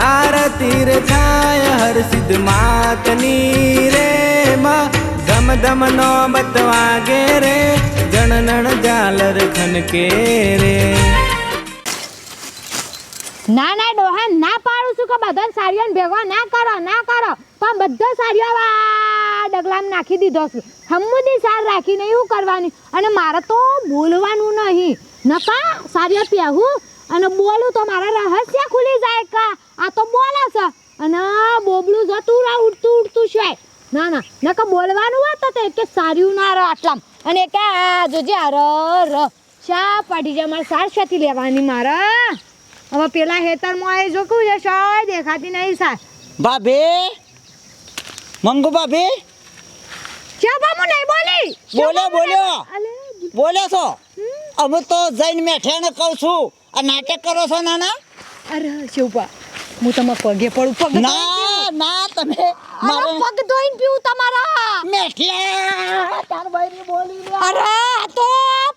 આરતી રે થાય, હર સિદ્ધ માતની રે માં. ધમ ધમ નો બતવાગે રે જણનણ જાલર ખનકે રે. ના ના, ડોહા, ના પાડું છું કે બધા સાડીઓને ભેગો ના કરો ના કરો. પણ બધો સાડીઓ ડગલામ નાખી દીધો છું. હમુદી સાર રાખીને એવું કરવાની. અને મારે તો બોલવાનું નહીં. નકા, સાડીઓ પહેવું અને બોલું તો મારા રહસ્ય ખુલી જાય કા? આ તો બોલે છે. અને બોબડું જતું રહે ઉડતું ઉડતું છે ના ના નકા બોલવાનું હોય તો કે સારું ના રહે આટલામ. અને કે આ જોજે આ ર ર શા પાડી જાય મારે સાર શાથી લેવાની મારા? હવે પેલા હેતરમાં એ જો કેવું છે શાય દેખાતી નહીં સાર. ભાભે? મંગુ ભાભી? ચા બામુ નહીં બોલી? બોલ્યો બોલ્યો બોલ્યો છો. અમે તો જઈને મેઠિયાને કહું છું આ નાટક કરો છો નાના? અરે શિવપા હું તમારા પગે પડું પગ ના ના તમે મારો પગ ધોઈને પીવું તમારા. મેઠિયા. તાર ભાઈની બોલી લે. અરે તો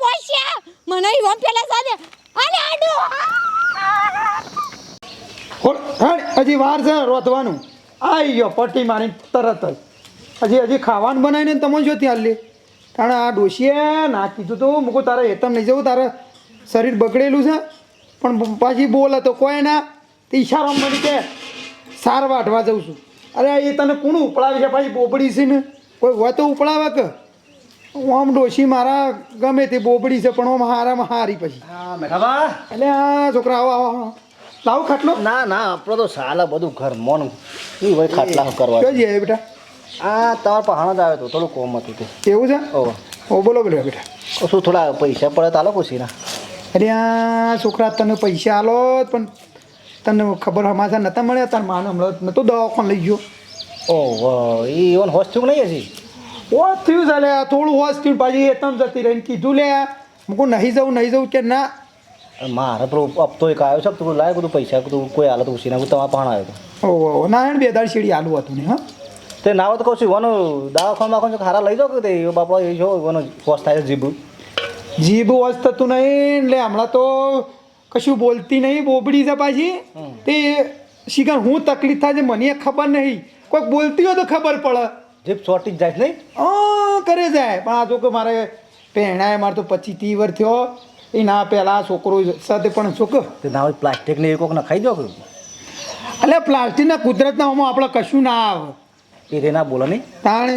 પોસ્યા. મને ઈવન પેલા સાદે અરે આડો. હોળ, હજી વાર છે રોતવાનું આવી ગયો પટ્ટી મારી તરત જ. હજી હજી ખાવાનું બનાવીને તમે જો ત્યાં લે કારણ આ ડોશીએ ના કીધું તો મૂકું તારે હેતમ નહીં જવું તારે શરીર બગડેલું છે. પણ પાછી બોલે તો કોઈ ના તે ઈશારો મને કે સાર વાઢવા જઉં છું. અરે એ તને કોણ ઉપડાવે છે? પાછી બોબડી છે ને. કોઈ હોય તો ઉપડાવે કે? આમ ડોશી મારા ગમે તે બોબડી છે પણ આમ હારામાં હારી પછી. હા એટલે આ છોકરા આવો આવો લાવ ખાટલો. ના ના આપણો તો સાલા બધું ઘર મોન. એ હોય ખાટલા કરવા. કઈ જાય બેટા. આ તાર પહાણ જ આવ્યો તો થોડું કોમ હતું તે. એવું છે? ઓ બોલો બોલો બેટા. શું થોડા પૈસા પડે તાલો ખુશીના. અરે આ છોકરા તને પૈસા આલો પણ તને ખબર હમાસા નતા મળ્યા તાર માને હમણાં નતો દવાખાને લઈ ગયો. ઓહો એ ઓન હોશ થયું નહીં હજી? હોશ થયું ચાલે થોડું હોશ થયું પાછી એતમ જતી રહીને કીધું લે મૂકું નહીં જવું નહીં જવું કે ના. મારે પેલો હપ્તો એક આવ્યો છે તું લાય બધું પૈસા તું કોઈ હાલત ઉછી ના તમારા પણ આવ્યો હતો. ઓ ઓ ના બે દાડ શેડી આલું હતું ને હા? તે ના હોય તો કહું છું ઈવાનો દવાખાન બાખાન ખારા લઈ જાઓ કે તે બાપડો એ જો ઈવાનો હોશ થાય છે જીભ. જીભ વોશ થતું નહીં એટલે હમણાં તો કશું બોલતી નહીં બોબડી છે પાછી. તે શિકાર હું તકલીફ થાય છે મને ખબર નહીં. કોઈક બોલતી હોય તો ખબર પડે. જીભ ચોટી જ જાય નહીં? હા કરે જાય. પણ આ કે મારે પહેણાય મારે તો પચીસ ત્રીસ વર થયો. એ ના પહેલાં છોકરો સાથે પણ છોકરો તે ના હોય પ્લાસ્ટિકની એક ના ખાઈ દો એટલે પ્લાસ્ટિકના કુદરતના હોમાં આપણે કશું ના આવે. એ રે ના બોલો નહીં. તાણે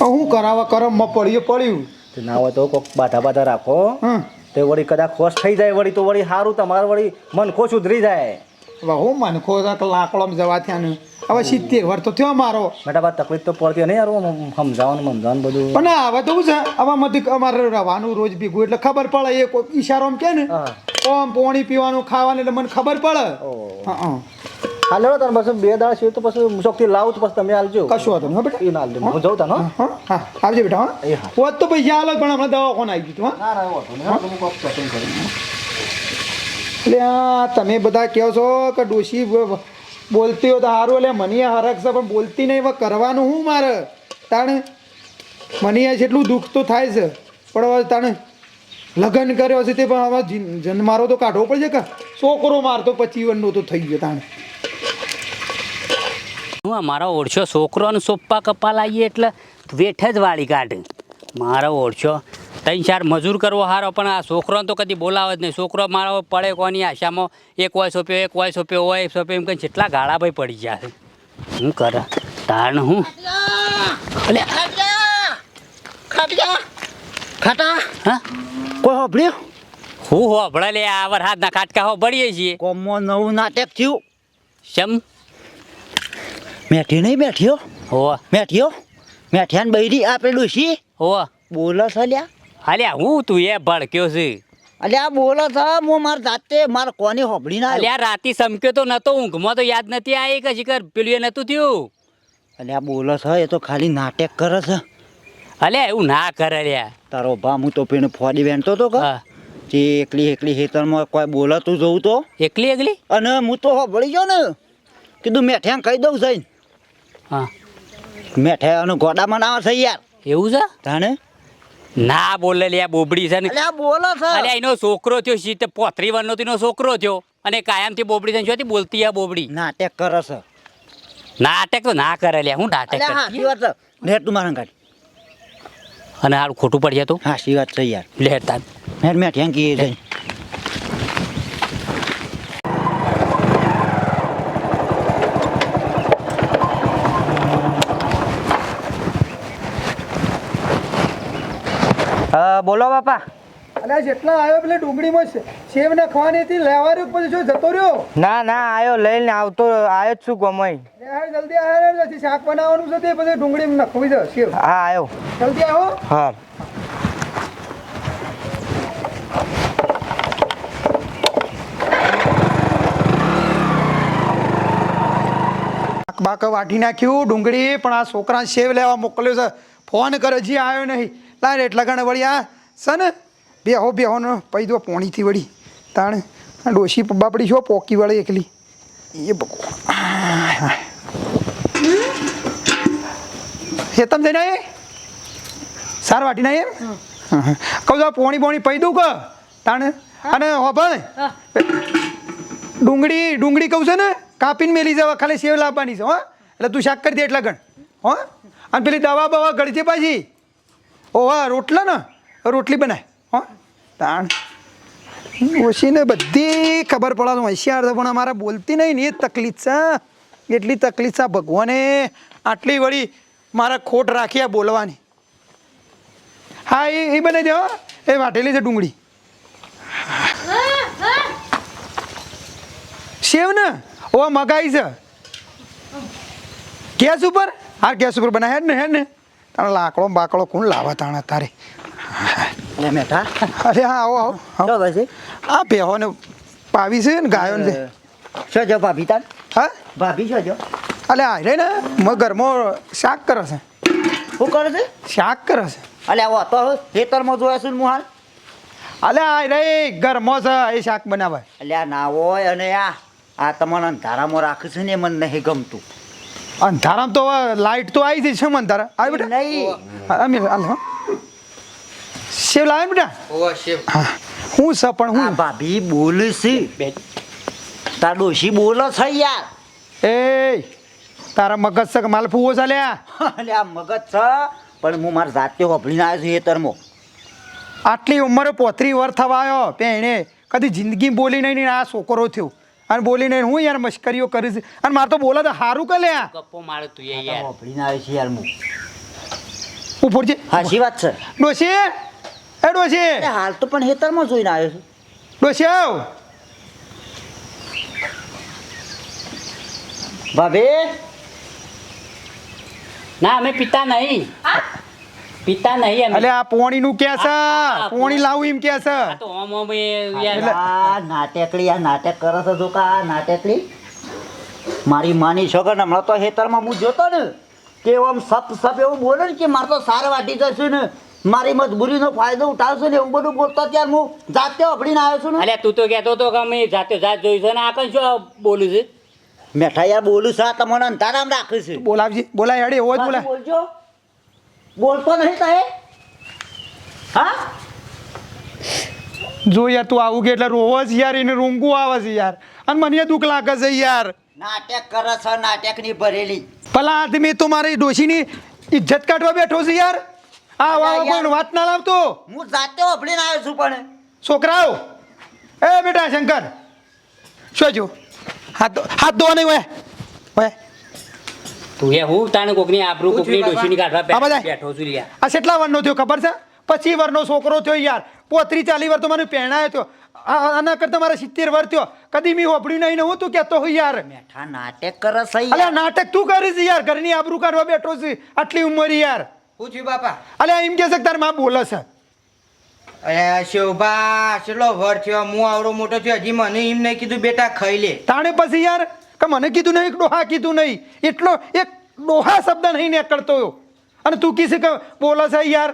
હું કરાવવા કરમમાં પડ્યું પડ્યું. તે ના હોય તો કોક બાધા બાધા રાખો હં. તે વળી કદાચ ખોશ થઈ જાય વળી તો વળી સારું તમારે વળી મન ખોશ ઉધરી જાય. બહુ હું મને ખો લાકડોમાં જવા થયા હવે સિત્તેર વર્ષ તો થયો મારો. બેટા બા તકલીફ તો પડતી નહીં યાર સમજાવવાનું સમજાવવાનું બધું. પણ હવે તો છે હવે મધી અમારે રહેવાનું રોજ ભીગું એટલે ખબર પડે એ કોઈ ઈશારો કે ને. ઓમ પાણી પીવાનું ખાવાનું એટલે મને ખબર પડે. હા. હા હા પછી બે દાડા છે તો પછી મુશોકથી લાવું તો પછી તમે આલજો કશું વાંધો નહીં બેટા. એ ના હાલજો હું જઉં તાનો હા. હા આવજો બેટા હા. હોત તો પૈસા આલો પણ હમણાં કોણ આવી ગયું હા. ના ના વાંધો નહીં હા, કોક setting કરી. એટલે આ તમે બધા કહો છો કે ડોશી બોલતી હોય તો સારું એટલે મને હરક છે પણ બોલતી નહીં હવે કરવાનું હું મારે? તાણે મને જેટલું દુઃખ તો થાય છે પણ હવે તાણે લગ્ન કર્યો છે તે પણ હવે જન્મ મારો તો કાઢવો પડશે કે? છોકરો મારતો પચી વર્ષનો તો થઈ ગયો તાણે. હું મારો ઓળખ્યો છોકરોને સોપ્પા કપા લાવીએ એટલે વેઠ જ વાળી કાઢ. મારો ઓળખ્યો ત્રણ ચાર મજૂર કરવો સારો પણ આ છોકરોને તો કદી બોલાવે જ નહીં. છોકરો મારો પડે કોની આશામાં? એક હોય સોંપ્યો એક હોય સોંપ્યો હોય સોંપ્યો એમ કઈ જેટલા ગાળા ભાઈ પડી જશે હું કરે? તારણ હું? અલે ખાટા. હા? કોઈ હોભળ્યું? હું હોભળે લે આ વર હાથના ખાટકા હોભળીએ છીએ. કોમો નવું નાટક થયું. શમ? મેઠી નહીં બેઠ્યો હો. મેઠ્યો મેઠિયાન બૈરી આપેલું છે હો. બોલો છો લ્યા. અલ્યા હું તું એ ભડક્યો છે. અલ્યા આ બોલો છો હું માર જાતે માર કોને હોબળી ના અલ્યા રાતી સમક્યો તો નતો ઊંઘમાં તો યાદ નથી આવી કે કર પેલું એ નતું થયું. અલ્યા બોલો છો એ તો ખાલી નાટક કરે છે. અલ્યા એવું ના કરે લ્યા. તારો ભા હું તો પેને ફોડી વેણતો તો કે. જે એકલી એકલી હેતરમાં કોઈ બોલાતું જવું તો? એકલી એકલી? અને હું તો હોબળી ગયો ને. કીધું મેઠિયા કહી દઉં જઈને. હા. મેઠાનું ગોડામાં ના છે યાર. એવું છે? તાણે? ના બોલે લે બોબડી છે ને. અલ્યા બોલો છે અલ્યા એનો છોકરો થયો શીત પોત્રી વનનો તો છોકરો થયો. અને કાયમથી બોબડી થઈને શોથી બોલતી આ બોબડી. નાટક કરે છે નાટક તો ના કરે લે હું નાટક કરે? હાચી વાત છે? હેર તું મારા કાઢ અને આ ખોટું પડ્યા તો? હાચી વાત છે યાર. લે તાન હેર મેં થેન્ક યુ જઈ બોલો બાપા. અને જેટલા આવ્યો પેલે ડુંગળીમાં સેવ નાખવાની હતી લેવા રહ્યો પછી શું જતો રહ્યો? ના ના આવ્યો લઈને આવતો આવ્યો જ છું ગમાઈ લે જલ્દી આવ્યો પછી શાક બનાવવાનું છે તે પછી ડુંગળી નાખવી છે સેવ હા આવ્યો જલ્દી આવો. હા. બાક વાટી નાખ્યું ડુંગળી પણ આ છોકરા સેવ લેવા મોકલ્યો છે. ફોન કરે જી આવ્યો નહીં. લાય એટલા ગણે વળી આ છે ને બેહો બેહો ને પૈ દો પોણીથી વળી તાણ ડોશી બાપડી છો પોકી વળી એકલી. એ ભગવાન હેતમ જઈને આયે? સાર વાટી ના એમ? કહું તો પોણી પોણી પૈ દઉં કે તાણ અને હો ભાઈ ડુંગળી ડુંગળી કહું છે ને કાપીને મેલી જવા ખાલી સેવ લાવવાની છે હો. એટલે તું શાક કરી દે એટલા ગણ હો. અને પેલી દવા બવા ગળજે પાછી ઓ હા રોટલા ને? રોટલી બનાય. હો, તાણ. ઓછીને બધી ખબર પડે હોશિયાર છે, પણ અમારે બોલતી નહીં ને, એ તકલીફ છે એટલી તકલીફ છે ભગવાને. આટલી વળી મારા ખોટ રાખી આ બોલવાની. હા, એ એ બનાવી દે, હો. એ વાટેલી છે ડુંગળી. સેવ ને? ઓ મગાઈ છે. ગેસ ઉપર? હા, ગેસ ઉપર બનાવ્યા ને હે ને. તાણે લાકડો બાકડો કોણ લાવા તાણે તારે? લે મેઠા. અરે હા આવો આવો. ચો પછી. આ ભેહોને પાવી છે ને ગાયો ને શું જો ભાભી તાર હા? ભાભી શું જો? અલે આ રે ને મ ઘરમાં શાક કરે છે. શું કરે છે? શાક કરે છે. અલે આવો તો ખેતરમાં જોયા છું ને હું હાલ અલે આ રે ઘરમાં છે એ શાક બનાવે. અલ્યા ના હોય અને આ આ તમને અંધારામાં રાખે છે ને મને નહીં ગમતું. અંધારામ તો લાઈટ તો આવી જઈ છે ને અંધારા આવી બેટા? નહીં. અમે હાલો હો. લાવે બેટા? હા. હું છે પણ હું? ભાભી બોલે છે તાર ડોશી બોલો છે યાર. એ તારા મગજ છે કે માલ ફૂવો ચાલ્યા આ મગજ છે પણ હું મારા જાતે હોભળીને આવ્યો છું એ તરમો. આટલી ઉંમરે પોત્રી વર થવા આવ્યો પેણે કદી જિંદગી બોલી નહીં ને આ છોકરો થયો. અને બોલીને હું યાર મશ્કરીઓ કરીશ? અને મારે તો બોલા તો સારું કે લ્યા ગપ્પો મારે તું એ યાર. હોભળીને આવે છે યાર હું ઉપર છે. હાચી વાત છે. ડોશી? એ ડોશી? હાલ તો પણ હેતરમાં જોઈને આવ્યો છું. ડોશી આવ. ભાભી? ના અમે પિતા નહીં. પિતા નહીં અમે અલે આ પોણીનું કે છે? પોણી લાવું એમ કે છે? આ તો ઓમ ઓમ એ આ નાટકડી આ નાટક કરે છે જો કા નાટકડી. મારી માની છોકર હમણાં તો ખેતરમાં હું જોતો ને કે ઓમ સપ સપ એવું બોલે ને કે મારે તો સાર વાટી જશે ને મારી મજબૂરીનો ફાયદો ઉઠાવશું ને એવું બધું બોલતો ત્યારે હું જાતે અભડીને આવ્યો છું ને. અલ્યા તું તો કહેતો હતો કે અમે જાતે જાત જોઈ છે ને આ કઈ શું બોલું છે? મેઠા યાર બોલું છું આ તમને અંધારામ રાખું છું. બોલાવજી. બોલાય હેડે એવો જ બોલાય. બોલજો. બોલતો નહીં તો હા? જો યાર તું આવું કે એટલે રોવો જ યાર એને રૂંગું આવે છે યાર. અને મને દુઃખ લાગે છે યાર. નાટક કરે છે નાટકની ભરેલી. ભલા આદમી તો મારી ડોશીની ઇજ્જત કાઢવા બેઠો છે યાર. આ વાવ. કોઈ વાત ના લાવતો? હું જાતે અભડીને આવ્યો છું પણ. છોકરાઓ એ બેટા શંકર શું જો હાથ હાથ ધોવા નહીં હોય હોય તું એ હું તાણે કોકની આબરૂ કોકની ડોશીની કાઢવા આ બધા? બે- બેઠો છું લ્યા. આ કેટલા વર્ષનો થયો ખબર છે? પચીસ વર્ષનો છોકરો થયો યાર. પોત્રી ચાલી વર્ષ તો મને પહેણાયો થયો આના કરતા મારે સિત્તેર વર થયો. કદી મેં હોપડ્યું નહીં ને હું તું કહેતો હું યાર. મેઠા નાટક કરે અલ્યા નાટક તું કરીશ યાર. ઘરની આબરૂ કાઢવા બેઠો છે. આટલી ઉંમર યાર. પૂછ્યું બાપા. અલ્યા એમ કે છે કે તારમાં બોલે છે. શોભા ચેટલો વર થયો? હું આવડો મોટો થયો. હજી મને એમ નહીં કીધું બેટા ખાઈ લે. તાણે પછી યાર કે મને કીધું નહીં ડોહા કીધું નહીં. એટલો એક ડોહા શબ્દ નહીં નીકળતો અને તું કીધું કે બોલો છે યાર.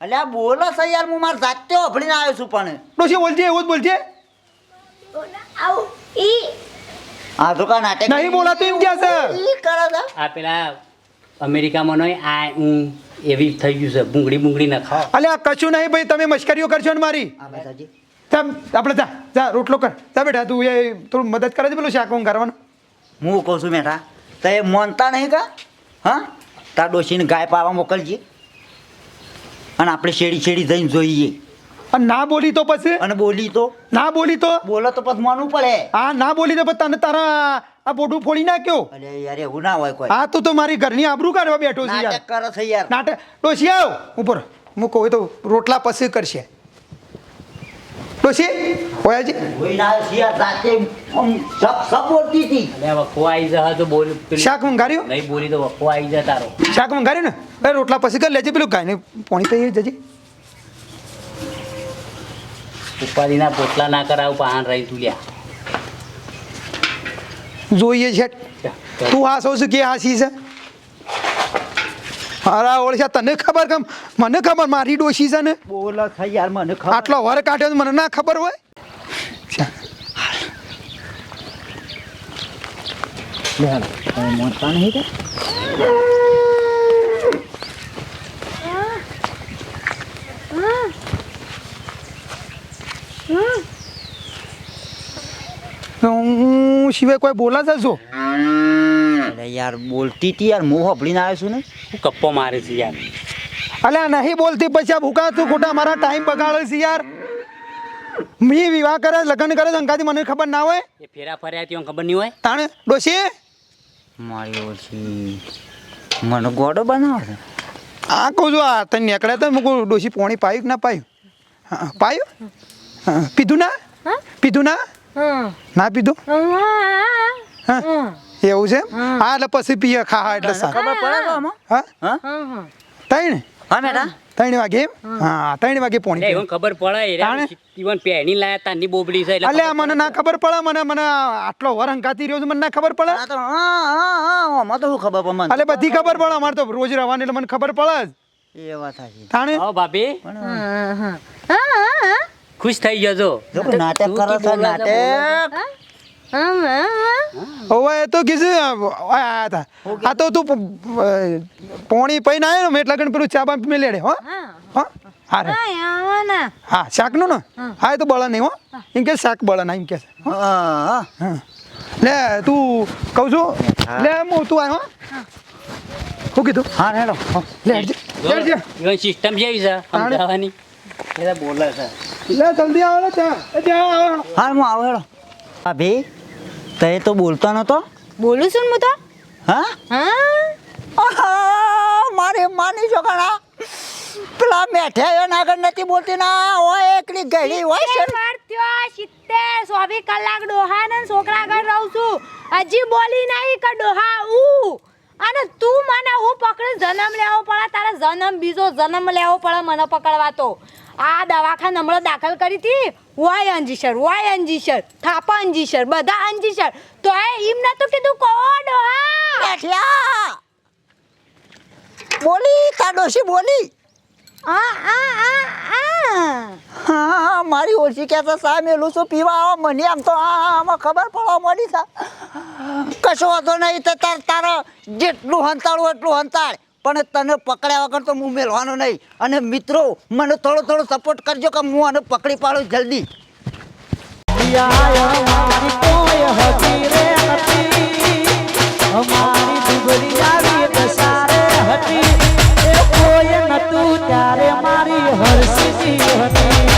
અલ્યા બોલો છે યાર હું મારા જાતે અભડીને આવ્યો છું પણ. ડોસી બોલજે એવું જ બોલજે. આ તો કા નાટક નહીં બોલાતું એમ કે છે? ઈ કરે છે. આ પેલા અમેરિકામાં નહીં આ હું એવી થઈ ગયું છે બુંગળી બુંગળી ન ખાઓ અલ્યા કશું નહીં ભાઈ તમે મશ્કરીઓ કરશો ને મારી. આપણે જા જા રોટલો કર. જા બેટા તું એ થોડું મદદ કરે છે પેલું શાક કરવાનું. હું કહું છું મેઠા તો એ માનતા નહીં કા? હા? તાર ડોશીને ગાય પાવા મોકલજે. અને આપણે શેડી શેડી જઈને જોઈએ. અને ના બોલી તો પછી? અને બોલી તો? ના બોલી તો? બોલો તો પછી માનવું પડે. હા ના બોલી તો પછી તને તારા આ બોટું ફોડી નાખ્યો? અરે યાર એવું ના હોય કોઈ. હા તું તો મારી ઘરની આબરૂ કાઢવા બેઠો છે યાર. નાટક કરે છે યાર. નાટક ડોશી આવ ઉપર હું કહું એ તો રોટલા પછી કરશે. ડોશી ઓયાજી કોઈ ના છે? યાર રાતે આમ સપ સપ બોલતી હતી એટલે વખો આવી જા તો બોલ શાક મંગાર્યું? નહીં બોલી તો વખો જા તારો. શાક મંગાર્યું ને? અરે રોટલા પછી કરી લેજે પેલું ગાયને પાણી પી જજે. ઉપાધિના પોટલા ના કરાવ પાન રહી તું લ્યા. જોઈએ છે. તું આ સૌ કે આ છે? મારા ઓળખ્યા તને ખબર કેમ? મને ખબર મારી ડોશી છે ને બોલો થઈ યાર મને ખબર. આટલો વર કાઢ્યો મને ના ખબર હોય. નહીં કે? હું સિવાય કોઈ બોલા છે શું? અરે યાર બોલતી હતી યાર મોહ હપડીને આવ્યો છું ને. હું કપ્પો મારે છે યાર? અલ્યા નહીં બોલતી પછી આ ભૂકા તું ખોટા મારા ટાઈમ બગાડે છે યાર. મી વિવાહ કરે લગ્ન કરે અંકાથી મને ખબર ના હોય. એ ફેરા ફર્યા ત્યાં ખબર નહીં હોય? તાણે ડોશી? મારી ઓછી. મને ગોડો બનાવે આ કહું છું આ તને નીકળ્યા તો મૂકું ડોશી પોણી પાયું કે ના પાયું? હા પાયું? હા પીધું ના? પીધું ના? ના પીધું? હા. એવું છે હા. એટલે પછી પીએ ખા એટલે સા ખબર પડે હા? હા? હા મેડા ત્રણ? વાગે હા. ત્રણ વાગે પોણી એવું ખબર પડે? ઇવન પહેણી લાયા તારની બોબડી છે એટલે અલ્યા મને ના ખબર પડે મને મને આટલો વર હંકાતી રહ્યો છે મને ના ખબર પડે? તો હા હા હા તો શું ખબર પડે? મને એટલે બધી ખબર પડે અમારે તો રોજ રવાની એટલે મને ખબર પડે જ. એ વાત છે તાણે? હા ભાભી. હમ. હા, ખુશ થઈ ગયો જો નાટક કરો છો નાટક. હવે તો કીધું આ આયા હતા આ તો તું પોણી પૈન આવ્યો ને એટલે કણ પેલું ચા બા મેં લેડે હો. હા. રે. હા, આવાના. હા ને? હા. એ તો બળા નહીં હો. એમ કે શાક બળા ના એમ કે છે હા. હા હા. લે તું કહું છું? લે હું તું આવ્યો શું કીધું? હા હેડો લે. સિસ્ટમ જેવી છે? સમજાવવાની એટલે બોલે છે. લે જલ્દી આવો ને ચા એ ચા આવો હા હું આવો હેડો. હા ભાઈ તે તો બોલતો નતો? બોલું છું ને હું તો? હા? હા. મારે માની છો ઘણા પેલા મેઠે આગળ નથી બોલતી ના હોય એકલી ગળી હોય છે થયો, સિત્તેર, ચોવીસ કલાક ડોહા ને છોકરા ઘર રહું છું. હજી બોલી નહીં કે ડોહા ઉ. અને તું મને હું પકડી જન્મ લેવો પડે, તારે જન્મ બીજો જન્મ લેવો પડે મને પકડવા તો. આ દવાખાના હમણાં દાખલ કરી હતી? વાય અંજીસર વાય અંજીસર, થાપા અંજીસર, બધા અંજીસર. તો એ એમ તો કીધું કોડ હા? બોલી તા ડોશી બોલી. હા મારી ઓછી કહેતા સા મેલું છું પીવા આવો. મને આમ તો આમાં ખબર પડવા મળી સા કશો વાંધો નહીં તો તાર તારા જેટલું હંતાળું એટલું હંતાળ પણ તને પકડ્યા વગર તો હું મેળવાનો નહીં. અને મિત્રો મને થોડો થોડો સપોર્ટ કરજો કે હું આને પકડી પાડું જલ્દી. અમારી હતી. હતું ત્યારે મારી હર્ષની હતી.